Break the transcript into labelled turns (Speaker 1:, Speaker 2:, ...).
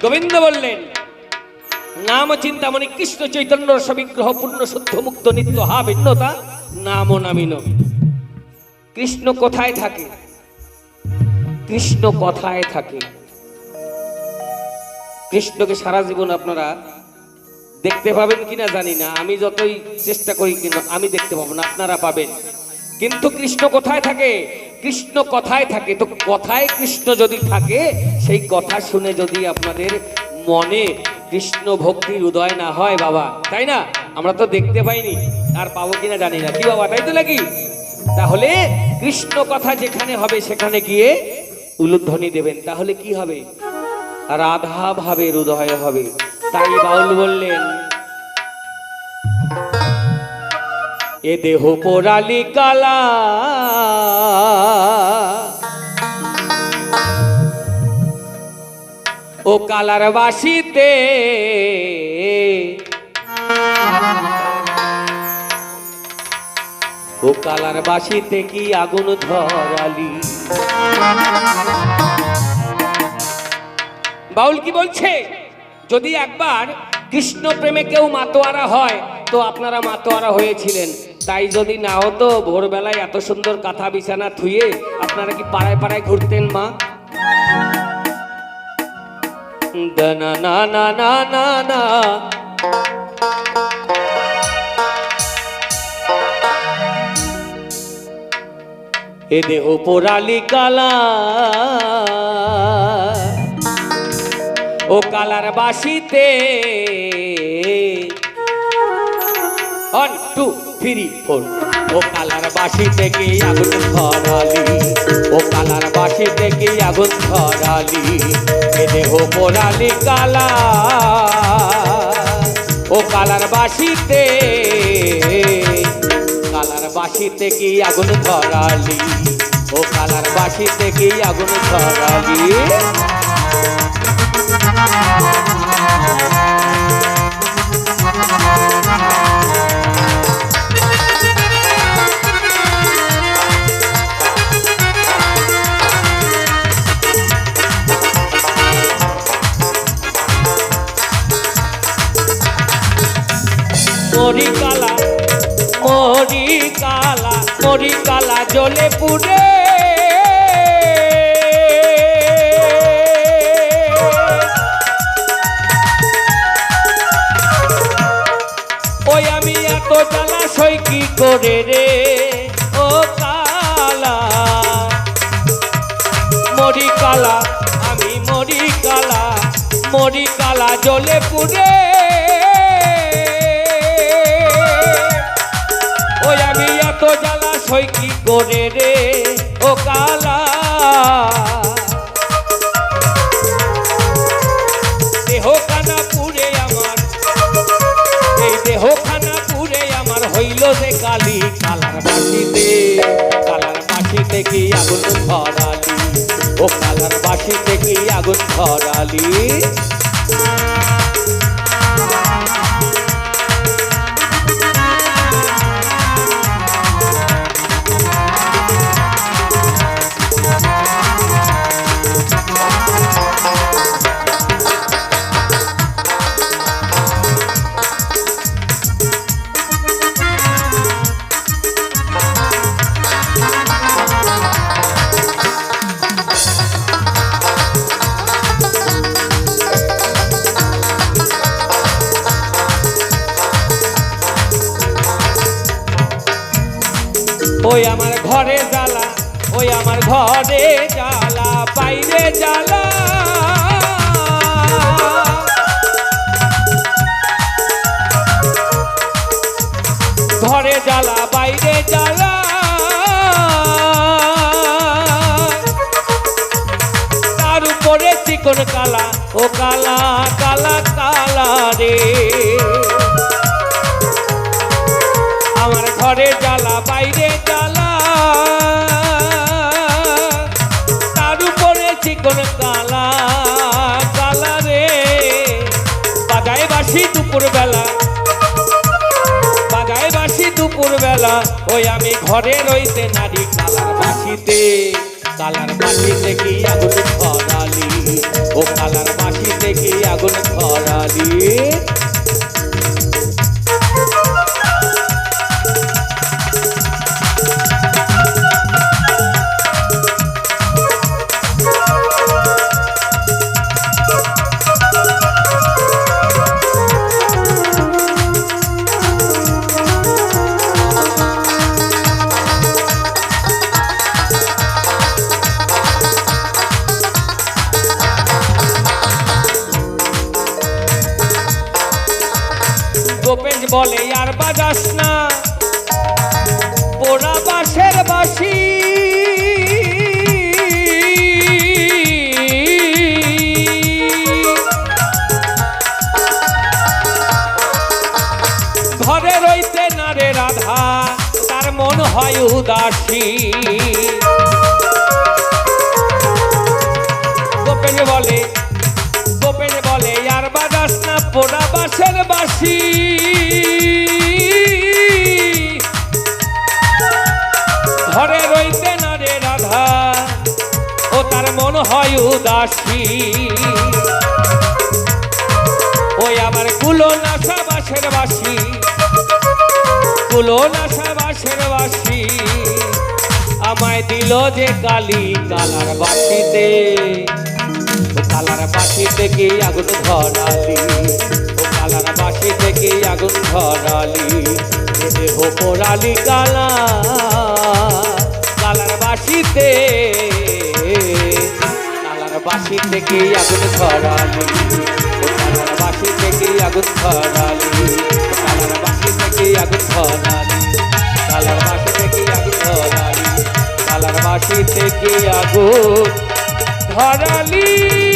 Speaker 1: গোবিন্দ বললেন নাম চিন্তামণি কৃষ্ণ চৈতন্য সবিগ্রহ পূর্ণ শুদ্ধ মুক্ত নিত্য হা ভিন্নতা নাম নামিন। কৃষ্ণ কোথায় থাকে? কৃষ্ণ কথায় থাকে। কৃষ্ণকে সারা জীবন আপনারা দেখতে পাবেন কিনা জানি না, আমি যতই চেষ্টা করি কিনা, আমি দেখতে পাবো না, আপনারা পাবেন। কিন্তু কৃষ্ণ কোথায় থাকে? কৃষ্ণ কথায় থাকে। তো কথায় কৃষ্ণ যদি থাকে, সেই কথা শুনে যদি আপনাদের মনে কৃষ্ণ ভক্তির উদয় না হয় বাবা, তাই না? আমরা তো দেখতে পাইনি, আর পাবো কিনা জানি না। কি বাবা, তাই তো নাকি? তাহলে কৃষ্ণ কথা যেখানে হবে সেখানে গিয়ে উলুধ্বনি দেবেন। তাহলে কি হবে? রাধা ভাবের উদয় হবে। তাই বাউল বললেন এ দেহ পোড়ালি কালা। ও কালার বাসিতে ও কালার বাসিতে কি আগুন ধরালি? বাউল কি বলছে? যদি একবার কৃষ্ণ প্রেমে কেউ মাতোয়ারা হয়, তো আপনারা মাতোয়ারা হয়েছিলেন। তাই যদি না হতো, ভোরবেলায় এত সুন্দর কাঁথা বিছানা থুয়ে আপনারা কি পাড়ায় পাড়ায় ঘুরতেন, মা? না না না না না না। এ দেহ পোড়ালি কালা। ও কালার বাসিতে ওয়ান টু থ্রি ফোর ও কালার বাসিতে কি আগুন ধরালি। ও কালার বাসিতে কি আগুন ধরালি। এ দেহ পোড়ালি কালা। ও কালার বাসিতে কালার বাসিতে কি আগুন ধরালি। ও কালার বাসিতে কি আগুন ধরালি। মরি কালা মরি কালা মরি কালা জলে পুড়ে। ওই আমি এত সই কি করে রে? ও কালা মরি কালা আমি মরি কালা মরি কালা জলে পুড়ে। জ্বালা কি করে রে, ও কালা? দেহ খানা পুড়ে আমার, এই দেহ খানা পুড়ে আমার হইল যে কালি। কালার বাসিতে কালার বাসিতে কি আগুন ধরালি? ও কালার বাসিতে কি আগুন ধরালি? ওই আমার ঘরে জ্বালা, ওই আমার ঘরে জ্বালা, বাইরে জ্বালা। ঘরে জ্বালা, বাইরে জ্বালা। তার চিকন কালা, ও কালা কালা কালা রে। আমার ঘরে জ্বালা দুপুর বেলা ওই আমি ঘরে রইতে নারি কালার বাসিতে কালার বাসিতে কি আগুন ধরালি? ও কালার বাসিতে কি আগুন ধরালি? বলে, আর বাজাস না। পোড়া বাঁশের বাসি ঘরে রইতে না রে রাধা, তার মন হয় উদাসী। বলে গোপেশ বলে, আর বাজাস না, পোড়া বাঁশের বাসি হয় উদাসী। ওই আমার কুলো নাশা বাঁশের বাসি কুলো নাশা বাঁশের বাসি আমায় দিল যে কালি কালার বাসিতে কালার বাসি থেকে আগুন ধরালি? ও কালার বাসি থেকে আগুন ধরালি? দেহ পোড়ালি কালা থেকে আগুন ধরালি। কালার বাসি থেকে আগুন ধরালি। কালার বাসি থেকে আগুন ধরালি। কালার বাসি থেকে আগুন ধরালি। কালার বাসি থেকে আগুন ধরালি।